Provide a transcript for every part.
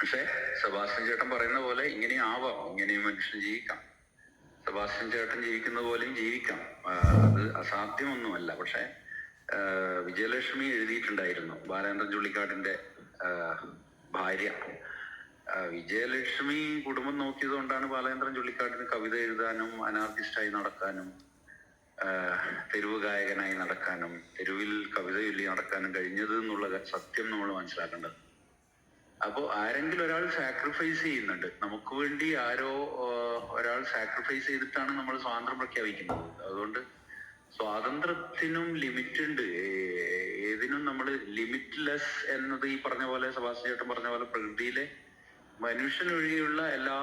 പക്ഷെ സെബാസ്റ്റ്യൻ ചേട്ടൻ പറയുന്ന പോലെ ഇങ്ങനെ ആവാം ഇങ്ങനെയും മനുഷ്യൻ ജീവിക്കാം. സെബാസ്റ്റ്യൻ ചേട്ടൻ ജീവിക്കുന്ന പോലെയും ജീവിക്കാം. അത് അസാധ്യമൊന്നുമല്ല. പക്ഷെ വിജയലക്ഷ്മി എഴുതിയിട്ടുണ്ടായിരുന്നു ബാലേന്ദ്രൻ ചുള്ളിക്കാടിന്റെ ഭാര്യ. വിജയലക്ഷ്മി കുടുംബം നോക്കിയത് കൊണ്ടാണ് ബാലേന്ദ്രൻ ചുള്ളിക്കാടിന് കവിത എഴുതാനും അനാർട്ടിസ്റ്റായി നടക്കാനും തെരുവ് ഗായകനായി നടക്കാനും തെരുവിൽ കവിത ചൊല്ലി നടക്കാനും കഴിഞ്ഞത് എന്നുള്ള സത്യം നമ്മൾ മനസ്സിലാക്കേണ്ടത്. അപ്പോ ആരെങ്കിലും ഒരാൾ സാക്രിഫൈസ് ചെയ്യുന്നുണ്ട്. നമുക്ക് വേണ്ടി ആരോ ഒരാൾ സാക്രിഫൈസ് ചെയ്തിട്ടാണ് നമ്മൾ സ്വാതന്ത്ര്യം പ്രഖ്യാപിക്കുന്നത്. അതുകൊണ്ട് സ്വാതന്ത്ര്യത്തിനും ലിമിറ്റ് ഉണ്ട് ഏതിനും നമ്മൾ ലിമിറ്റ്ലെസ് എന്നത് ഈ പറഞ്ഞ പോലെ സഭാസ് ചേട്ടൻ പറഞ്ഞ പോലെ പ്രകൃതിയിലെ മനുഷ്യൻ ഒഴികെയുള്ള എല്ലാ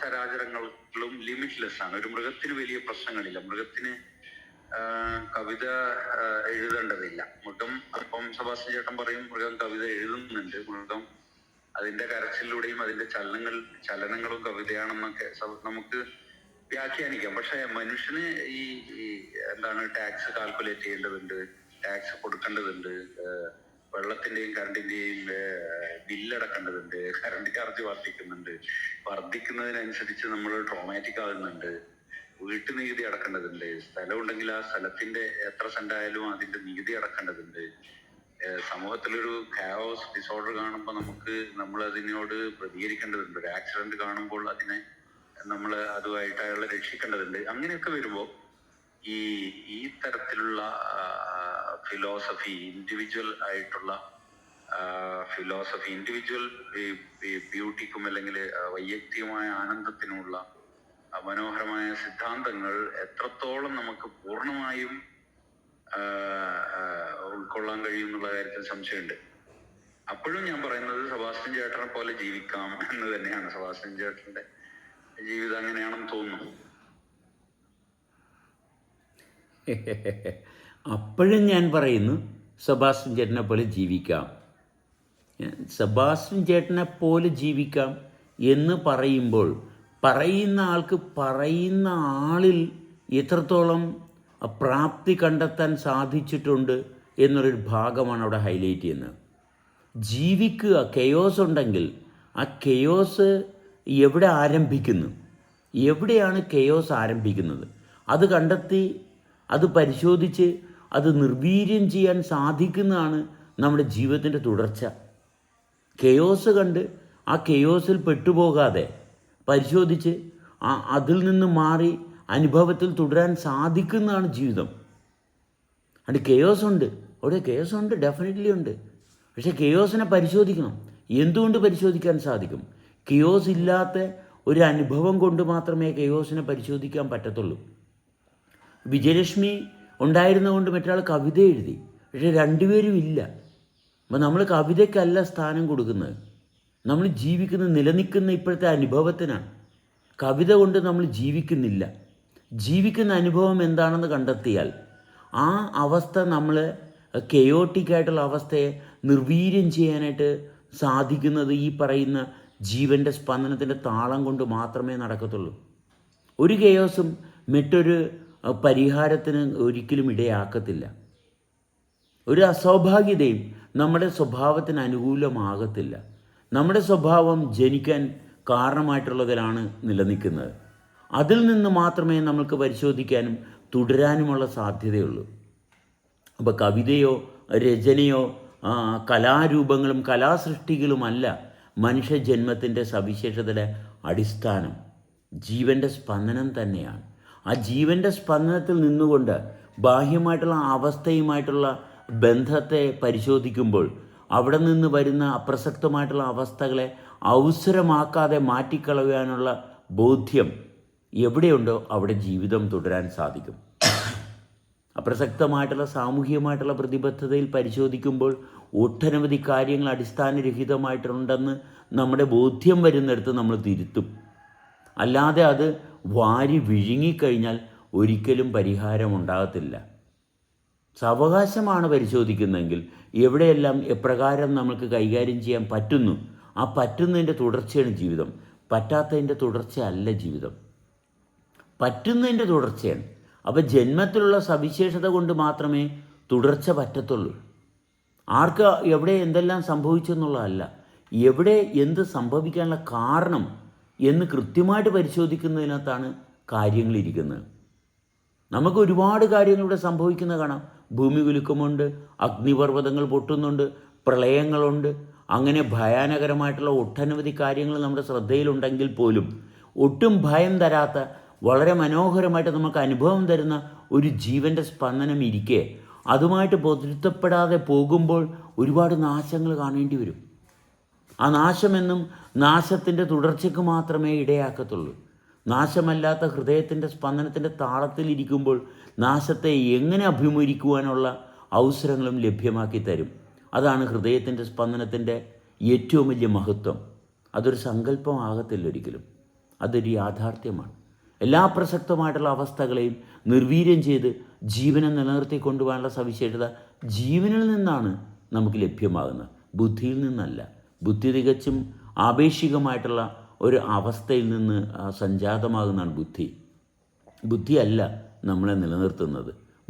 ചരാചരങ്ങളും ലിമിറ്റ്ലെസ് ആണ്. ഒരു മൃഗത്തിന് വലിയ പ്രശ്നങ്ങളില്ല. മൃഗത്തിന് കവിത എഴുതേണ്ടതില്ല. മൃഗം അപ്പം സഭാസ് ചേട്ടൻ പറയും മൃഗം കവിത എഴുതുന്നുണ്ട്. മൃഗം അതിന്റെ കരച്ചിലൂടെയും അതിന്റെ ചലനങ്ങൾ ചലനങ്ങളും കവിതയാണെന്നൊക്കെ നമുക്ക് വ്യാഖ്യാനിക്കാം. പക്ഷെ മനുഷ്യന് ഈ എന്താണ് ടാക്സ് കാൽക്കുലേറ്റ് ചെയ്യേണ്ടതുണ്ട് ടാക്സ് കൊടുക്കേണ്ടതുണ്ട് വെള്ളത്തിന്റെയും കറണ്ടിന്റെയും ബില്ലടക്കേണ്ടതുണ്ട് കറണ്ട് ചാർജ് വർദ്ധിക്കുന്നുണ്ട്. വർദ്ധിക്കുന്നതിനനുസരിച്ച് നമ്മൾ ട്രോമാറ്റിക് ആകുന്നുണ്ട്. വീട്ടു നികുതി അടക്കേണ്ടതുണ്ട്. സ്ഥലം ഉണ്ടെങ്കിൽ ആ സ്ഥലത്തിന്റെ എത്ര സെന്റായാലും അതിന്റെ നികുതി അടക്കേണ്ടതുണ്ട്. സമൂഹത്തിലൊരു ഖായോസ് ഡിസോർഡർ കാണുമ്പോൾ നമുക്ക് നമ്മൾ അതിനോട് പ്രതികരിക്കേണ്ടതുണ്ട്. ഒരു ആക്സിഡന്റ് കാണുമ്പോൾ അതിനെ നമ്മൾ അതുമായിട്ട് അയാളെ രക്ഷിക്കേണ്ടതുണ്ട്. അങ്ങനെയൊക്കെ വരുമ്പോൾ ഈ ഈ തരത്തിലുള്ള ഫിലോസഫി ഇൻഡിവിജ്വൽ ആയിട്ടുള്ള ഫിലോസഫി ഇൻഡിവിജ്വൽ ബ്യൂട്ടിക്കും അല്ലെങ്കിൽ വൈയക്തികമായ ആനന്ദത്തിനുമുള്ള മനോഹരമായ സിദ്ധാന്തങ്ങൾ എത്രത്തോളം നമുക്ക് പൂർണമായും ഉൾക്കൊള്ളാൻ കഴിയും എന്നുള്ള കാര്യത്തിൽ സംശയമുണ്ട്. അപ്പോഴും ഞാൻ പറയുന്നത് സബാസ്റ്റ്യൻ ചേട്ടനെ പോലെ ജീവിക്കാം എന്ന് തന്നെയാണ്. സബാസ്റ്റ്യൻ ചേട്ടന്റെ ജീവിതം അങ്ങനെയാണെന്ന് തോന്നുന്നു. അപ്പോഴും ഞാൻ പറയുന്നു സെബാസ്റ്റ്യൻ ചേട്ടനെ പോലെ ജീവിക്കാം. സെബാസ്റ്റ്യൻ ചേട്ടനെ പോലെ ജീവിക്കാം എന്ന് പറയുമ്പോൾ പറയുന്ന ആൾക്ക് പറയുന്ന ആളിൽ എത്രത്തോളം പ്രാപ്തി കണ്ടെത്താൻ സാധിച്ചിട്ടുണ്ട് എന്നൊരു ഭാഗമാണ് അവിടെ ഹൈലൈറ്റ് ചെയ്യുന്നത്. ജീവിക്കുക കെയോസ് ഉണ്ടെങ്കിൽ ആ കെയോസ് എവിടെ ആരംഭിക്കുന്നു? എവിടെയാണ് കെയോസ് ആരംഭിക്കുന്നത്? അത് കണ്ടെത്തി അത് പരിശോധിച്ച് അത് നിർവീര്യം ചെയ്യാൻ സാധിക്കുന്നതാണ് നമ്മുടെ ജീവിതത്തിന്റെ തുടർച്ച. കെയോസ് കണ്ട് ആ കെയോസിൽ പെട്ടുപോകാതെ പരിശോധിച്ച് ആ അതിൽ നിന്ന് മാറി അനുഭവത്തിൽ തുടരാൻ സാധിക്കുന്നതാണ് ജീവിതം. അത് കെയോസ് ഉണ്ട്. അവിടെ കെയോസ് ഉണ്ട് ഡെഫിനറ്റ്ലി ഉണ്ട്. പക്ഷെ കെയോസിനെ പരിശോധിക്കണം. എന്തുകൊണ്ട് പരിശോധിക്കാൻ സാധിക്കും? കെയോസ് ഇല്ലാത്ത ഒരു അനുഭവം കൊണ്ട് മാത്രമേ കെയോസിനെ പരിശോധിക്കാൻ പറ്റത്തുള്ളൂ. വിജയലക്ഷ്മി ഉണ്ടായിരുന്നതുകൊണ്ട് മറ്റൊരാൾ കവിത എഴുതി. പക്ഷെ രണ്ടുപേരും ഇല്ല. അപ്പം നമ്മൾ കവിതയ്ക്കല്ല സ്ഥാനം കൊടുക്കുന്നത്. നമ്മൾ ജീവിക്കുന്ന നിലനിൽക്കുന്ന ഇപ്പോഴത്തെ അനുഭവത്തിനാണ്. കവിത കൊണ്ട് നമ്മൾ ജീവിക്കുന്നില്ല. ജീവിക്കുന്ന അനുഭവം എന്താണെന്ന് കണ്ടെത്തിയാൽ ആ അവസ്ഥ നമ്മൾ കെയോട്ടിക്കായിട്ടുള്ള അവസ്ഥയെ നിർവീര്യം ചെയ്യാനായിട്ട് സാധിക്കുന്നത് ഈ പറയുന്ന ജീവന്റെ സ്പന്ദനത്തിന്റെ താളം കൊണ്ട് മാത്രമേ നടക്കത്തുള്ളൂ. ഒരു കെയോസും മറ്റൊരു പരിഹാരത്തിന് ഒരിക്കലും ഇടയാക്കത്തില്ല. ഒരു അസ്വാഭാഗ്യതയും നമ്മുടെ സ്വഭാവത്തിന് അനുകൂലമാകത്തില്ല. നമ്മുടെ സ്വഭാവം ജനിക്കാൻ കാരണമായിട്ടുള്ളതിലാണ് നിലനിൽക്കുന്നത്. അതിൽ നിന്ന് മാത്രമേ നമ്മൾക്ക് പരിശോധിക്കാനും തുടരാനുമുള്ള സാധ്യതയുള്ളൂ. അപ്പോൾ കവിതയോ രചനയോ കലാരൂപങ്ങളും കലാസൃഷ്ടികളുമല്ല മനുഷ്യജന്മത്തിന്റെ സവിശേഷതയുടെ അടിസ്ഥാനം. ജീവന്റെ സ്പന്ദനം തന്നെയാണ്. ആ ജീവന്റെ സ്പന്ദനത്തിൽ നിന്നുകൊണ്ട് ബാഹ്യമായിട്ടുള്ള അവസ്ഥയുമായിട്ടുള്ള ബന്ധത്തെ പരിശോധിക്കുമ്പോൾ അവിടെ നിന്ന് വരുന്ന അപ്രസക്തമായിട്ടുള്ള അവസ്ഥകളെ അവസരമാക്കാതെ മാറ്റിക്കളയാനുള്ള ബോധ്യം എവിടെയുണ്ടോ അവിടെ ജീവിതം തുടരാൻ സാധിക്കും. അപ്രസക്തമായിട്ടുള്ള സാമൂഹികമായിട്ടുള്ള പ്രതിബദ്ധതയിൽ പരിശോധിക്കുമ്പോൾ ഒട്ടനവധി കാര്യങ്ങൾ അടിസ്ഥാനരഹിതമായിട്ടുണ്ടെന്ന് നമ്മുടെ ബോധ്യം വരുന്നിടത്ത് നമ്മൾ തിരുത്തും. അല്ലാതെ അത് വാരി വിഴുങ്ങിക്കഴിഞ്ഞാൽ ഒരിക്കലും പരിഹാരം ഉണ്ടാകത്തില്ല സാവകാശമാണ് പരിശോധിക്കുന്നതെങ്കിൽ എവിടെയെല്ലാം എപ്രകാരം നമുക്ക് കൈകാര്യം ചെയ്യാൻ പറ്റുന്നു? ആ പറ്റുന്നതിന്റെ തുടർച്ചയാണ് ജീവിതം. പറ്റാത്തതിന്റെ തുടർച്ചയല്ല ജീവിതം. പറ്റുന്നതിന്റെ തുടർച്ചയാണ്. അപ്പോൾ ജന്മത്തിലുള്ള സവിശേഷത കൊണ്ട് മാത്രമേ തുടർച്ച പറ്റത്തുള്ളൂ. ആർക്ക് എവിടെ എന്തെല്ലാം സംഭവിച്ചു എന്നുള്ളതല്ല. എവിടെ എന്ത് സംഭവിക്കാനുള്ള കാരണം എന്ന് കൃത്യമായിട്ട് പരിശോധിക്കുന്നതിനകത്താണ് കാര്യങ്ങളിരിക്കുന്നത് നമുക്ക് ഒരുപാട് കാര്യങ്ങളിവിടെ സംഭവിക്കുന്ന കാണാം. ഭൂമി കുലുക്കമുണ്ട് അഗ്നിപർവതങ്ങൾ പൊട്ടുന്നുണ്ട് പ്രളയങ്ങളുണ്ട്. അങ്ങനെ ഭയാനകരമായിട്ടുള്ള ഒട്ടനവധി കാര്യങ്ങൾ നമ്മുടെ ശ്രദ്ധയിലുണ്ടെങ്കിൽ പോലും ഒട്ടും ഭയം തരാത്ത വളരെ മനോഹരമായിട്ട് നമുക്ക് അനുഭവം തരുന്ന ഒരു ജീവന്റെ സ്പന്ദനം ഇരിക്കെ. അതുമായിട്ട് പൊരുത്തപ്പെടാതെ പോകുമ്പോൾ ഒരുപാട് നാശങ്ങൾ കാണേണ്ടി വരും. ആ നാശമെന്നും നാശത്തിന്റെ തുടർച്ചയ്ക്ക് മാത്രമേ ഇടയാക്കത്തുള്ളൂ. നാശമല്ലാത്ത ഹൃദയത്തിന്റെ സ്പന്ദനത്തിന്റെ താളത്തിലിരിക്കുമ്പോൾ നാശത്തെ എങ്ങനെ അഭിമുഖിക്കുവാനുള്ള അവസരങ്ങളും ലഭ്യമാക്കി തരും. അതാണ് ഹൃദയത്തിന്റെ സ്പന്ദനത്തിന്റെ ഏറ്റവും വലിയ മഹത്വം. അതൊരു സങ്കല്പമാകത്തില്ല ഒരിക്കലും. അതൊരു യാഥാർത്ഥ്യമാണ്. എല്ലാ പ്രസക്തമായിട്ടുള്ള അവസ്ഥകളെയും നിർവീര്യം ചെയ്ത് ജീവനെ നിലനിർത്തി കൊണ്ടുപോകാനുള്ള സവിശേഷത ജീവനിൽ നിന്നാണ് നമുക്ക് ലഭ്യമാകുന്നത്. ബുദ്ധിയിൽ നിന്നല്ല. ബുദ്ധി തികച്ചും ആപേക്ഷികമായിട്ടുള്ള ഒരു അവസ്ഥയിൽ നിന്ന് സഞ്ജാതമാകുന്നതാണ് ബുദ്ധി. ബുദ്ധിയല്ല നമ്മളെ നിലനിർത്തുന്നത്.